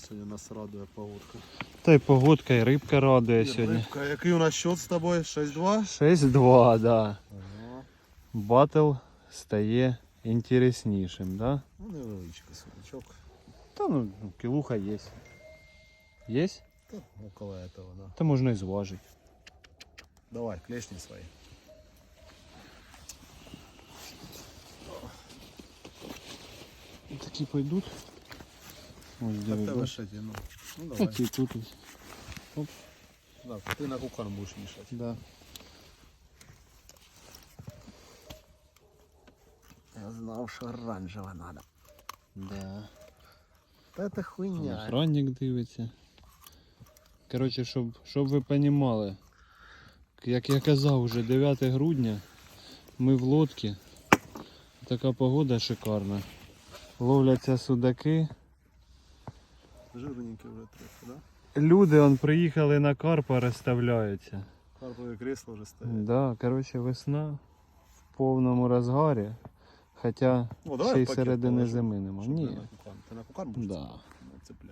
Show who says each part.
Speaker 1: сьогодні нас радує погодка.
Speaker 2: Та й погодка, і рибка радує сьогодні.
Speaker 1: Рибка, який у нас счет з тобою? 6-2?
Speaker 2: 6-2, да.
Speaker 1: Ага.
Speaker 2: Батл стає інтереснішим, да?
Speaker 1: Ну, невеличкий судачок.
Speaker 2: Та ну, кілуха є. Є?
Speaker 1: Та около этого, да.
Speaker 2: Та можна і зважити.
Speaker 1: Давай, клешни свої.
Speaker 2: Такі пойдуть. Ось
Speaker 1: Так
Speaker 2: диви,
Speaker 1: тебе
Speaker 2: бач.
Speaker 1: ще тяну. Ну давай.
Speaker 2: тут ось.
Speaker 1: Так, ти на кукан будеш мішати.
Speaker 2: Да.
Speaker 1: Я знав, що оранжева надо.
Speaker 2: Да.
Speaker 1: Та це хуйня.
Speaker 2: Охранник дивиться. Коротше, щоб, щоб ви розуміли, як я казав, вже 9 грудня ми в лодці. Така погода шикарна. Ловляться судаки.
Speaker 1: Жирненький вже трохи, да?
Speaker 2: Люди он приїхали на карпа, розставляються.
Speaker 1: Карпове кресло вже стоїть.
Speaker 2: Да, коротше, весна в повному розгарі. Хоча
Speaker 1: О,
Speaker 2: ще й
Speaker 1: пакет
Speaker 2: середини
Speaker 1: положимо,
Speaker 2: зими нема.
Speaker 1: щоб
Speaker 2: Ні.
Speaker 1: Ти на кукан. Ти на кукан будеш?
Speaker 2: Да.
Speaker 1: Ну, цепляй.